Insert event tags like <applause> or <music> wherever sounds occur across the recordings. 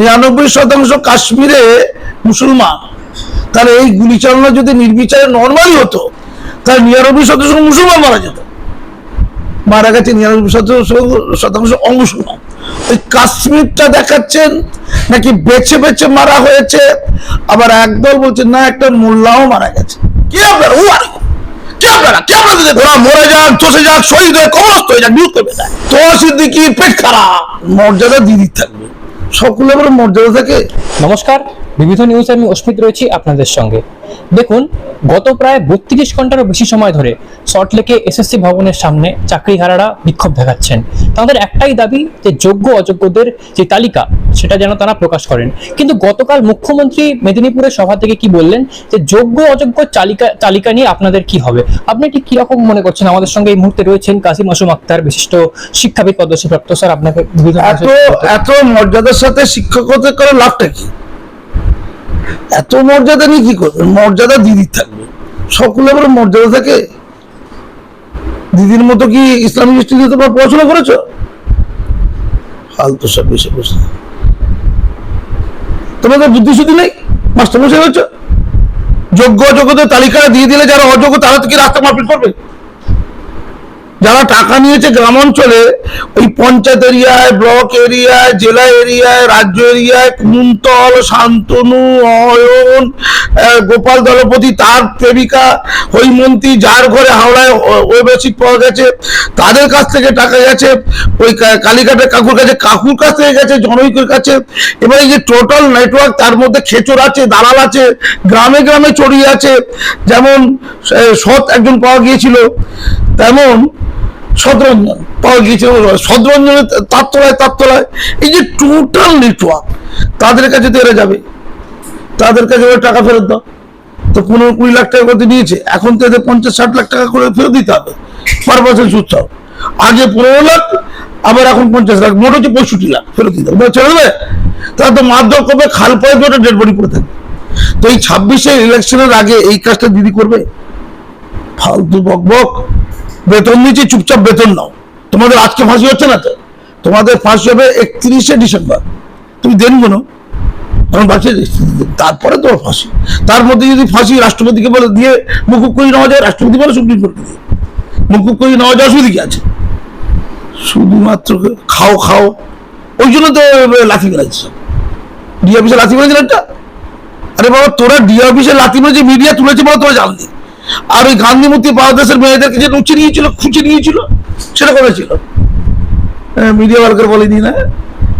নিরানব্বই শতাংশ কাশ্মীরে মুসলমান। তাহলে এই গুলি চালনা যদি নির্বিচারে নর্মালি হতো, তাহলে নিরানব্বই শতাংশ মুসলমান মারা যেত। মারা গেছে নিরানব্বই শতাংশ শতাংশ অমুসলমান। ওই কাশ্মীরটা দেখাচ্ছেন, নাকি বেছে বেছে মারা হয়েছে, আবার একদল বলছে, না, একটা মোল্লাও মারা গেছে। কি আপনারা? ও আর কি আপনারা? কি আপনাদের ওরা মরে যাক, চষে যাক, শহীদ হয়ে হয়ে যাক, বিরোধ করবে না। তো সিদ্দিকি পেট খারাপ। মর্যাদা দিদি থাকবে সকলে আবার মর্যাদা থাকে। নমস্কার। বিবিধ নিউজ আমি অস্মিত রয়েছি আপনাদের সঙ্গে। দেখুন গত প্রায় বত্রিশ ঘন্টারও বেশি সময় ধরে সল্টলেকে এসএসসি ভবনের সামনে চাকরিহারারা বিক্ষোভ দেখাচ্ছেন। তাদের একটাই দাবি যে যোগ্য অযোগ্যদের যে তালিকা সেটা যেন তারা প্রকাশ করেন। কিন্তু গতকাল মুখ্যমন্ত্রী মেদিনীপুরের সভা থেকে কি বললেন যে যোগ্য অযোগ্য তালিকা তালিকা নিয়ে আপনাদের কি হবে? আপনি ঠিক কীরকম মনে করছেন? আমাদের সঙ্গে এই মুহূর্তে রয়েছেন কাসিম আসুম আক্তার বিশিষ্ট শিক্ষাবিদ পদ্মশ্রীপ্রাপ্ত স্যার। আপনাকে এত এত মর্যাদার সাথে শিক্ষকতা করে লাভটা কি? এত মর্যাদা নিয়ে কি করবে? মর্যাদা দিদির থাকবে। সকলে আবার মর্যাদা থাকে। দিদির মতো কি ইসলামিক স্টুডিও তোমরা পড়াশোনা করেছ? ফালতু সব বেশি বসে। তোমাদের বুদ্ধি শুদ্ধি নেই? মাস্টার মশাই হয়েছ যোগ্য অযোগ্যদের তালিকা দিয়ে দিলে যারা অযোগ্য তারা তো কি রাস্তা মারপিট করবে? যারা টাকা নিয়েছে গ্রাম অঞ্চলে ওই পঞ্চায়েত এরিয়ায়, ব্লক এরিয়ায়, জেলা এরিয়ায়, রাজ্য এরিয়ায় কুন্তল শান্তনু, অয়ন গোপাল দলপতি, তার প্রেমিকা, হৈমন্তী, যার ঘরে হাওড়ায় ওয়েব পাওয়া গেছে, তাদের কাছ থেকে টাকা গেছে, ওই কালীঘাটের কাকুর কাছে, কাকুর কাছ থেকে গেছে জনৈকের কাছে। এবার এই যে টোটাল নেটওয়ার্ক তার মধ্যে খেচর আছে, দালাল আছে, গ্রামে গ্রামে ছড়িয়ে আছে, যেমন সৎ একজন পাওয়া গিয়েছিল, তেমন সদরঞ্জন সদরঞ্জনের এই যে টোটাল নেটওয়ার্ক তাদের কাছে তো এরা যাবে। তাদের কাছে ওরা টাকা ফেরত দাও। তো পনেরো কুড়ি লাখ টাকা করতে নিয়েছে। এখন তো এদের পঞ্চাশ ষাট লাখ টাকা করে ফেরত দিতে হবে। পার। আগে পনেরো লাখ, আবার এখন পঞ্চাশ লাখ। মোট হচ্ছে পঁয়ষট্টি লাখ ফেরত দিতে হবে। ছেড়ে দেবে? তারা তো মারধর করবে, খাল পায়ে ওটা ডেড পড়ে থাকবে। তো এই ছাব্বিশে ইলেকশনের আগে এই কাজটা দিদি করবে? ফালতু বক বক বেতন নিচে চুপচাপ বেতন নাও। তোমাদের আজকে ফাঁসি হচ্ছে না তো? তোমাদের ফাঁসি হবে একত্রিশে ডিসেম্বর। তুমি দেন কোনো? তখন বাঁচে তারপরে তোমার ফাঁসি। তার মধ্যে যদি ফাঁসি রাষ্ট্রপতিকে বলে দিয়ে মুকুব করে নেওয়া যায়, রাষ্ট্রপতি বলে সুপ্রিম কোর্টকে দিয়ে। মুকুব করে নেওয়া যায়, অসুবিধা কি আছে? শুধুমাত্র খাও খাও। ওই জন্য তো লাথি মেরেছে সব। ডি অফিসে লাথি মেরেছে একটা আরে বাবা, তোরা ডি অফিসে লাথি মেরেছে, মিডিয়া তুলেছে বলে তোরা জানলি। আর ওই গান্ধী মূর্তি বাংলাদেশের মেয়েদেরকে যে নুচি নিয়েছিল খুঁচি নিয়েছিল সেটা করেছিল মিডিয়া ওয়ার্কার বলেনি না।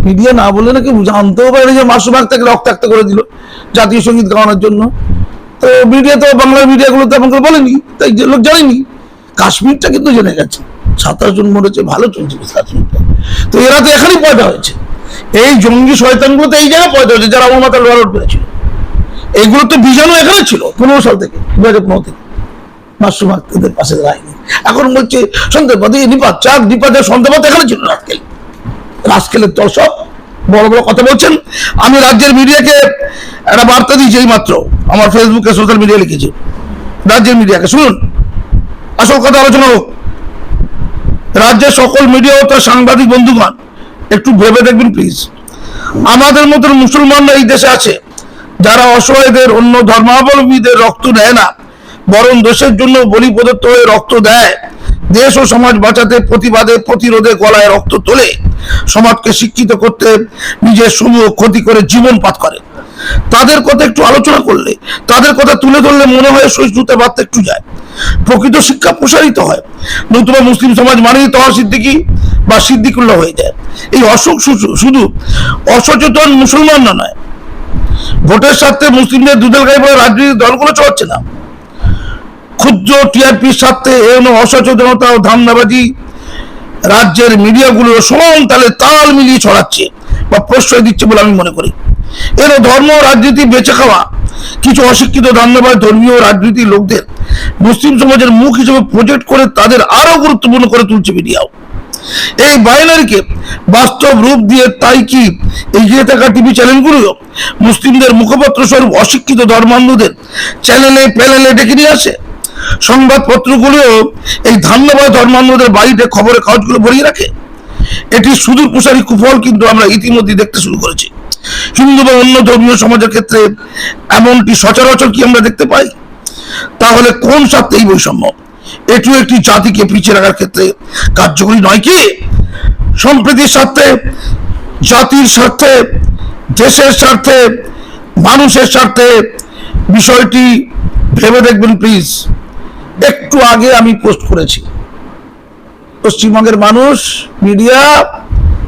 মিডিয়া না বললে নাকি জানতেও পারে যে মাসুমাক তাকে রক্তাক্ত করে দিল জাতীয় সংগীত গাওয়ানোর জন্য। তো মিডিয়া তো, বাংলার মিডিয়াগুলো তেমন করে বলেনি, তাই যে লোক জানেনি। কাশ্মীরটা কিন্তু জেনে গেছে। সাতাশ জন মরেছে, ভালো চলছে কাশ্মীরটা। তো এরা তো এখানেই পয়দা হয়েছে। এই জঙ্গি শয়তানগুলো তো এই জায়গায় পয়দা হয়েছে, যারা আমার মাথায় লোয়ার পেরেছিল এগুলো তো বীজাণু এখানে ছিল, পনেরো সাল থেকে দু হাজার পনেরো থেকে। মাসুম আক্তারদের পাশে দাঁড়ায়নি। এখন বলছে, সন্দেহবাদী, নিপাত, চাঁদ নিপাতের সন্দেহবাদ এখানে ছিল রাজকেল রাজকেলের দল বড় বড় কথা বলছেন। আমি রাজ্যের মিডিয়াকে একটা বার্তা দিয়েছি এই মাত্র আমার ফেসবুকে সোশ্যাল মিডিয়া লিখেছি। রাজ্যের মিডিয়াকে শুনুন। আসল কথা আলোচনা হোক। রাজ্যের সকল মিডিয়া ও তার সাংবাদিক বন্ধুগণ, একটু ভেবে দেখবেন প্লিজ আমাদের মতন মুসলমানরা এই দেশে আছে, যারা অসহায়দের, অন্য ধর্মাবলম্বীদের রক্ত দেয় না। বরং দেশের জন্য বলি প্রদত্ত হয়ে রক্ত দেয়। দেশ ও সমাজ বাঁচাতে, প্রতিবাদে, প্রতিরোধে গলায় রক্ত তোলে। সমাজকে শিক্ষিত করতে নিজের সমূহ ক্ষতি করে জীবন পাত করে। তাদের কথা একটু আলোচনা করলে, তাদের কথা তুলে ধরলে মনে হয় সহিষ্ণুতা বার্তা একটু যায়। প্রকৃত শিক্ষা প্রসারিত হয়। নতুবা মুসলিম সমাজ মানেই তহা সিদ্দিকি বা সিদ্দিকুল্লাহ হয়ে যায়। এই অসুখ শুধু- অসচেতন মুসলমানরা নয়। ভোটের স্বার্থে মুসলিমদের দুধের গায়ে রাজনৈতিক দলগুলো চলছে না। ক্ষুদ্র টিআরপির স্বার্থে এমন অসচেতনতা ও ধান্দাবাজি রাজ্যের মিডিয়াগুলো সমান তালে তাল মিলিয়ে ছড়াচ্ছে বা প্রশ্রয় দিচ্ছে বলে আমি মনে করি। এর ধর্ম রাজনীতি বেঁচে খাওয়া, কিছু অশিক্ষিত ধান্দাবাজ ধর্মীয় রাজনীতির লোকদের মুসলিম সমাজের মুখ হিসেবে প্রজেক্ট করে তাদের আরও গুরুত্বপূর্ণ করে তুলছে মিডিয়াও। এই বাইনারিকে বাস্তব রূপ দিয়ে তাই কি এগিয়ে থাকা টিভি চ্যানেলগুলো মুসলিমদের মুখপত্র স্বরূপ অশিক্ষিত ধর্মান্ধদের চ্যানেলে প্যানেলে ডেকে নিয়ে আসে? সংবাদপত্রগুলো এই ধান্যবাদ ধর্মান্ধদের বাড়িতে খবরের কাগজগুলো ভরিয়ে রাখে? এটি সুদূর প্রসারী কুফল কিন্তু আমরা ইতিমধ্যে দেখতে শুরু করেছি। হিন্দু বা অন্য ধর্মীয় সমাজের ক্ষেত্রে এমনটি সচরাচর কি আমরা দেখতে পাই? তাহলে কোন স্বার্থে এই বৈষম্য? এটিও একটি জাতিকে পিছিয়ে রাখার ক্ষেত্রে কার্যকরী নয় কি? সম্প্রীতির স্বার্থে, জাতির স্বার্থে, দেশের স্বার্থে, মানুষের স্বার্থে বিষয়টি ভেবে দেখবেন প্লিজ। একটু আগে আমি পোস্ট করেছি। পশ্চিমবঙ্গের মানুষ, মিডিয়া,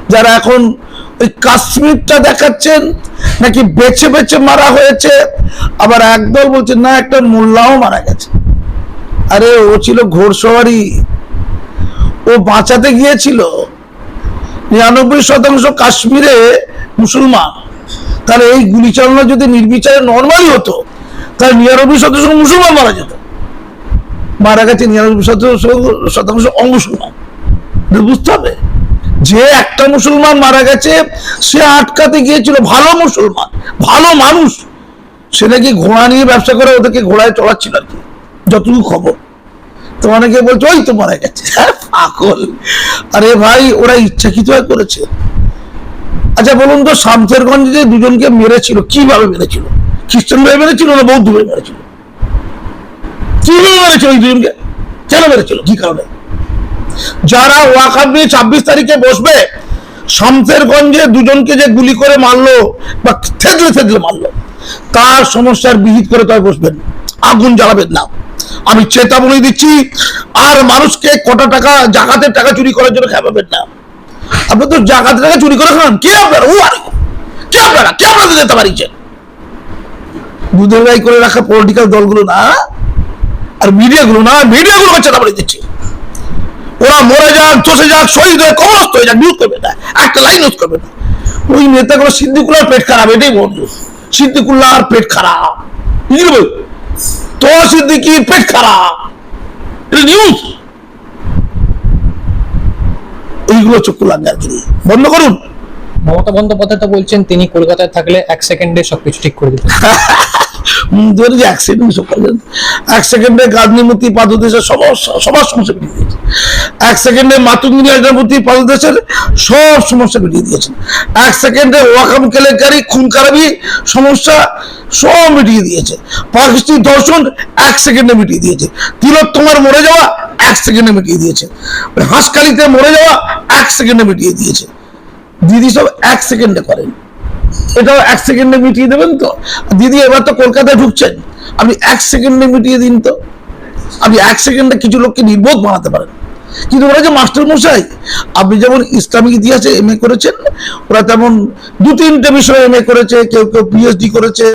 যারা এখন ওই কাশ্মীরটা দেখাচ্ছেন, নাকি বেছে বেছে মারা হয়েছে, আবার একদল বলছে, না, একটা মোল্লাও মারা গেছে। আরে, ও ছিল ঘোড়সওয়ারি। ও বাঁচাতে গিয়েছিল নিরানব্বই শতাংশ কাশ্মীরে মুসলমান। তাহলে এই গুলি চালনা যদি নির্বিচারে নর্মালি হতো, তাহলে নিরানব্বই শতাংশ মুসলমান মারা যেত। মারা গেছে নিরানব্বই শতাংশ অমুসলমান। বুঝতে হবে। যে একটা মুসলমান মারা গেছে, সে আটকাতে গিয়েছিল ভালো মুসলমান, ভালো মানুষ। সে নাকি ঘোড়া নিয়ে ব্যবসা করে ওদেরকে ঘোড়ায় চড়াচ্ছিল আর কি। যতটুকু খবর। তো অনেকে বলছে, ওই তো মারা গেছে। <laughs> হ্যাঁ পাগল। আরে ভাই, ওরা ইচ্ছাকৃত হয়ে করেছে। আচ্ছা বলুন তো, শামসেরগঞ্জে দুজনকে মেরেছিল, কীভাবে মেরেছিল? খ্রিস্টান ভাবে মেরেছিল না বৌদ্ধ ভাবে মেরেছিল? দুজনকে। কি কারণে? যারা ওয়াকাব নিয়ে ছাব্বিশ তারিখে বসবে, শামসেরগঞ্জে দুজনকে যে গুলি করে মারলো বা থেদলে থেদলে মারলো, তার সমস্যার বিহিত করে বসবেন আগুন জ্বালাবেন না। আমি চেতাবনী দিচ্ছি, আর মানুষকে কটা টাকা, জাকাতের টাকা চুরি করার জন্য খেপাবেন না। আপনি তো জাকাতের টাকা চুরি করে খান, কে আপনারা? ও আর কে আপনারা? কে আপনাদের যেতে পারিছেন দুধের করে রাখা পলিটিক্যাল দলগুলো না আর মিডিয়াগুলো না মিডিয়াগুলো চেতাবনী দিচ্ছে ওরা মরে যাক চষে যাক শহীদ হয়ে কবরস্থ হয়ে যাক নিউজ করবে না একটা লাইন ইউজ করবে না। ওই নেতাগুলো সিদ্দিকুল্লার পেট খারাপ এটাই বলব সিদ্দিকুল্লাহর পেট খারাপ। বুঝলি তো সিদ্দিকির পেট খারাপ। এটা নিউজ এইগুলো চক্ষু লাগে আর বন্ধ করুন। মমতা বন্দ্যোপাধ্যায় তো বলছেন তিনি কলকাতায় থাকলে এক সেকেন্ডে সবকিছু ঠিক করে দিতেন। <laughs> ধরে যে এক সেকেন্ড সব করলেন এক সেকেন্ডে গান্ধী মূর্তি পাদদেশের সমস্যা সবার সমস্যা মিটিয়ে দিয়েছে এক সেকেন্ডে মাতুঙ্গিনী মূর্তি পাদদেশের সব সমস্যা মিটিয়ে দিয়েছেন এক সেকেন্ডে ওয়াকাম কেলেঙ্কারি খুন খারাপি সমস্যা সব মিটিয়ে দিয়েছে। পাকিস্তানি দর্শন এক সেকেন্ডে মিটিয়ে দিয়েছে। তিলোত্তমার মরে যাওয়া এক সেকেন্ডে মিটিয়ে দিয়েছে। হাঁসকালিতে মরে যাওয়া এক সেকেন্ডে মিটিয়ে দিয়েছে। দিদি সব এক সেকেন্ডে করেন। এটাও এক সেকেন্ডে মিটিয়ে দেবেন তো? দিদি, এবার তো কলকাতায় ঢুকছেন। আপনি এক সেকেন্ডে মিটিয়ে দিন তো। আপনি এক সেকেন্ডে কিছু লোককে নির্বোধ বানাতে পারেন। কিন্তু ওরা যে মাস্টার মশাই আপনি যেমন ইসলামিক ইতিহাসে এম করেছেন, ওরা তেমন দু তিনটে বিষয়ে এম করেছে, কেউ কেউ পিএইচডি করেছে।